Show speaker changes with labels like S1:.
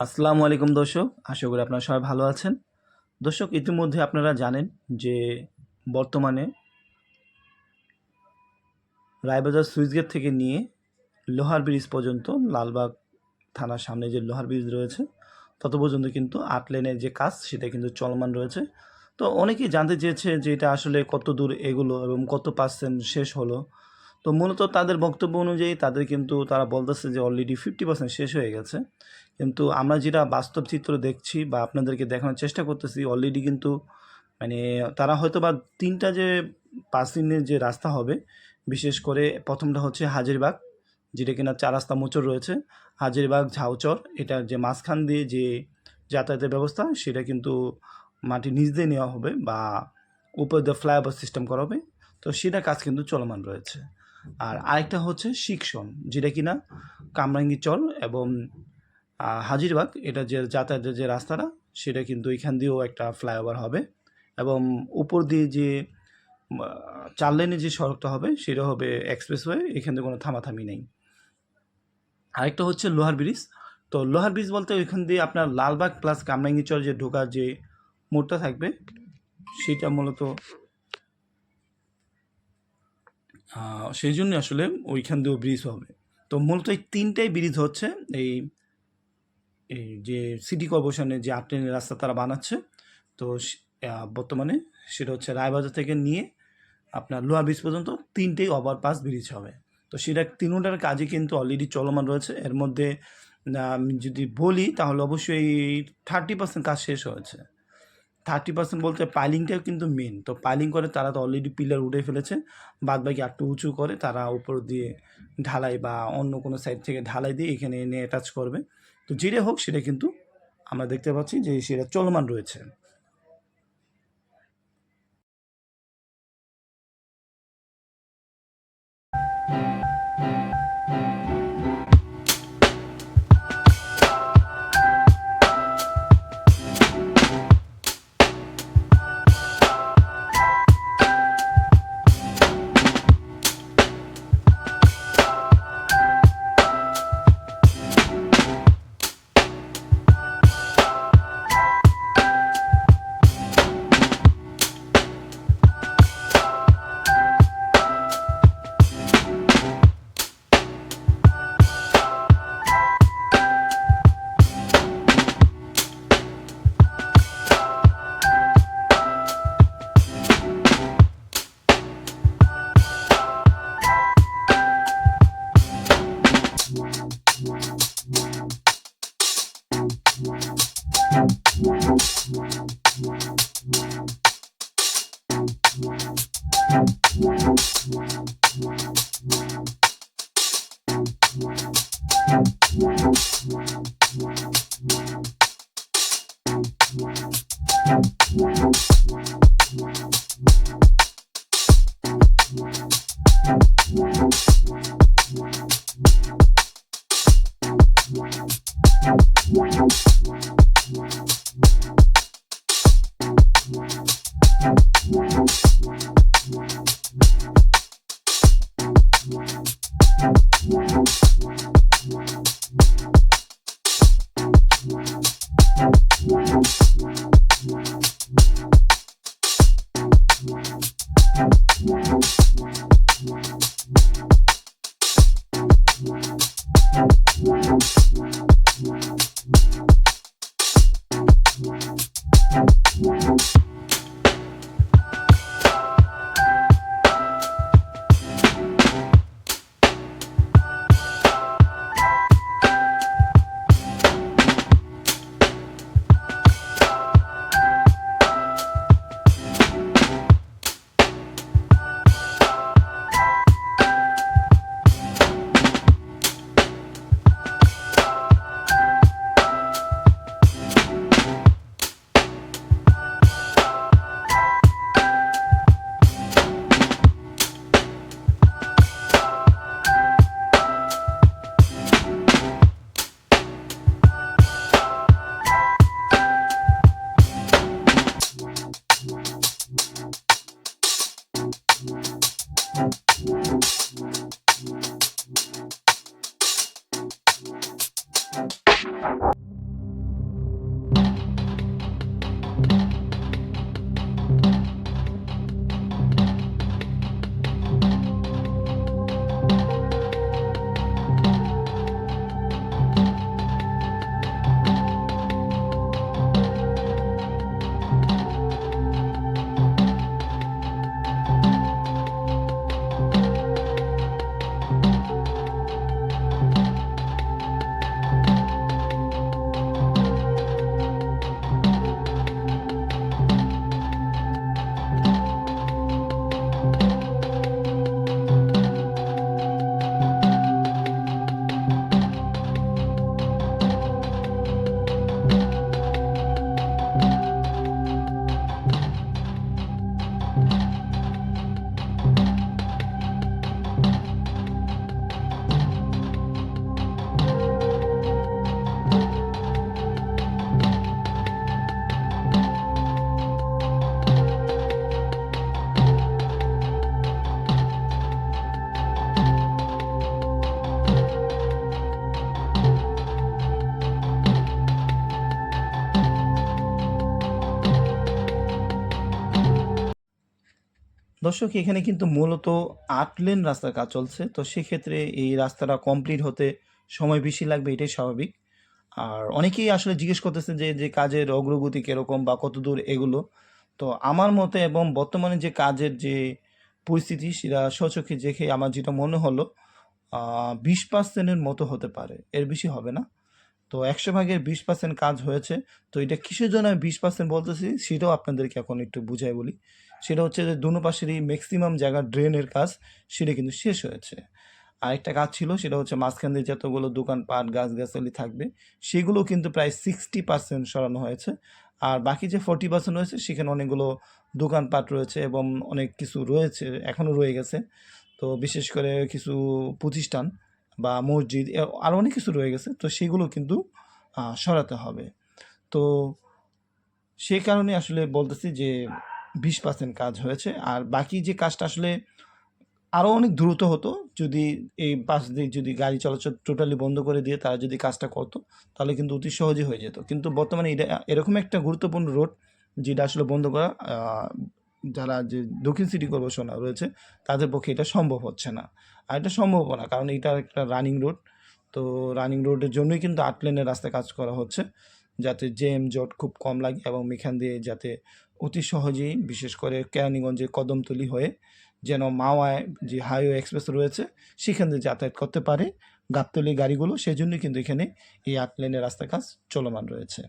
S1: আসসালামু আলাইকুম দর্শক, আশা করি আপনারা সবাই ভালো আছেন। দর্শক, ইতিমধ্যে আপনারা জানেন যে বর্তমানে রায়বাজার সুইচগেট থেকে নিয়ে লোহার ব্রিজ পর্যন্ত, লালবাগ থানার সামনে যে লোহার ব্রিজ রয়েছে, তত পর্যন্ত কিন্তু আট লেনের যে কাজ, সেটা কিন্তু চলমান রয়েছে। তো অনেকেই জানতে চেয়েছে যে এটা আসলে কত দূর এগুলো এবং কত পার্সেন্ট শেষ হলো। তো মূলত তাদের বক্তব্য অনুযায়ী তাদের কিন্তু তারা বলতেছে যে অলরেডি ফিফটি পার্সেন্ট শেষ হয়ে গেছে। কিন্তু আমরা যেটা বাস্তব চিত্র দেখছি বা আপনাদেরকে দেখানোর চেষ্টা করতেছি অলরেডি কিন্তু মানে তারা হয়তো বা তিনটা যে পাঁচ দিনের যে রাস্তা হবে, বিশেষ করে প্রথমটা হচ্ছে হাজিরবাগ, যেটা কিনা চার রাস্তা মোচর রয়েছে। হাজিরবাগ, ঝাউচর, এটা যে মাঝখান দিয়ে যে যাতায়াতের ব্যবস্থা, সেটা কিন্তু মাটি নিচ দিয়ে নেওয়া হবে বা উপর দিয়ে ফ্লাইওভার সিস্টেম করা হবে। তো সেটা কাজ কিন্তু চলমান রয়েছে। আর আরেকটা হচ্ছে শিক্ষণ, যেটা কিনা কামরাঙ্গি চর এবং হাজিরবাগ, এটা যে যাতায়াতের যে রাস্তাটা, সেটা কিন্তু এখান দিয়েও একটা ফ্লাইওভার হবে এবং উপর দিয়ে যে চার লেনের যে সড়কটা হবে, সেটা হবে এক্সপ্রেসওয়ে, এখান থেকে কোনো থামাথামি নেই। আরেকটা হচ্ছে লোহার ব্রিজ, তো লোহার ব্রিজ বলতে ওইখান দিয়ে আপনার লালবাগ প্লাস কামরাঙ্গিচর যে ঢোকার যে মোড়টা থাকবে, সেটা মূলত সেই জন্য আসলে ওইখান দিয়েও ব্রিজ হবে। তো মূলত এই তিনটাই ব্রিজ হচ্ছে, এই এই যে সিটি কর্পোরেশনের যে আট রাস্তা তারা বানাচ্ছে, তো বর্তমানে সেটা হচ্ছে রায়বাজার থেকে নিয়ে আপনার লোহা ব্রিজ পর্যন্ত তিনটেই ওভারপাস ব্রিজ হবে। তো সেটা তিনটার কাজই কিন্তু অলরেডি চলমান রয়েছে। এর মধ্যে যদি বলি তাহলে অবশ্যই থার্টি পার্সেন্ট কাজ শেষ হয়েছে। থার্টি পার্সেন্ট বলতে পাইলিংটাও কিন্তু মেন তো পাইলিং করে তারা তো অলরেডি পিলার উঠে ফেলেছে বাদ বাকি একটু উঁচু করে তারা উপর দিয়ে ঢালাই বা অন্য কোনো সাইড থেকে ঢালাই দিয়ে এখানে এনে অ্যাটাচ করবে। তো যেটা হোক সেটা কিন্তু আমরা দেখতে পাচ্ছি যে সেটা চলমান রয়েছে। Wow. Thank you. দর্শক, এখানে কিন্তু মূলত আট লেন রাস্তার কাজ চলছে। তো সেক্ষেত্রে এই রাস্তাটা কমপ্লিট হতে সময় বেশি লাগবে, এটাই স্বাভাবিক। আর অনেকেই আসলে জিজ্ঞেস করতেছে যে যে কাজের অগ্রগতি কীরকম বা কত দূর এগুলো? তো আমার মতে এবং বর্তমানে যে কাজের যে পরিস্থিতি, সেটা সচক্ষে দেখে আমার যেটা মনে হলো বিশ পার্সেন্টের মতো হতে পারে। এর বেশি হবে না। তো একশো ভাগের বিশ পার্সেন্ট কাজ হয়েছে। তো এটা কিসের জন্য আমি বিশ পার্সেন্ট বলতেছি, সেটাও আপনাদেরকে এখন একটু বুঝাই বলি। সেটা হচ্ছে যে দুনো পাশেরই ম্যাক্সিমাম জায়গা ড্রেনের কাজ, সেটা কিন্তু শেষ হয়েছে। আরেকটা কাজ ছিল, সেটা হচ্ছে মাঝখান দিয়ে যতগুলো দোকানপাট, গাছগাছালি থাকবে, সেগুলো কিন্তু প্রায় সিক্সটি পার্সেন্ট সরানো হয়েছে। আর বাকি যে ফোর্টি পার্সেন্ট রয়েছে, সেখানে অনেকগুলো দোকানপাট রয়েছে এবং অনেক কিছু রয়েছে এখনও রয়ে গেছে। তো বিশেষ করে কিছু প্রতিষ্ঠান বা মসজিদ আরও অনেক কিছু রয়ে গেছে, তো সেগুলো কিন্তু সরাতে হবে। তো সেই কারণে আসলে বলতেছি যে বিশ পার্সেন্ট কাজ হয়েছে। আর বাকি যে কাজটা আসলে আরও অনেক দ্রুত হতো, যদি এই পাশ দিয়ে যদি গাড়ি চলাচল টোটালি বন্ধ করে দিয়ে তারা যদি কাজটা করতো, তাহলে কিন্তু অতি সহজে হয়ে যেত। কিন্তু বর্তমানে এটা এরকম একটা গুরুত্বপূর্ণ রোড যেটা আসলে বন্ধ করা যারা যে দক্ষিণ সিটি কর্পোরেশন রয়েছে, তাদের পক্ষে এটা সম্ভব হচ্ছে না। আর এটা সম্ভব না, কারণ এটা একটা রানিং রোড তো রানিং রোডের জন্যই কিন্তু আট লেনের রাস্তায় কাজ করা হচ্ছে। যাতে জেম, জট খুব কম লাগে এবং এখান দিয়ে যাতে অতি সহজেই, বিশেষ করে কেরানীগঞ্জের কদমতলি হয়ে যেন মাওয়ায় যে হাইওয়ে এক্সপ্রেস রয়েছে, সেখান দিয়ে যাতায়াত করতে পারে গাবতলি গাড়িগুলো। সেই জন্যই কিন্তু এখানে এই আট লেনের রাস্তার কাজ চলমান রয়েছে।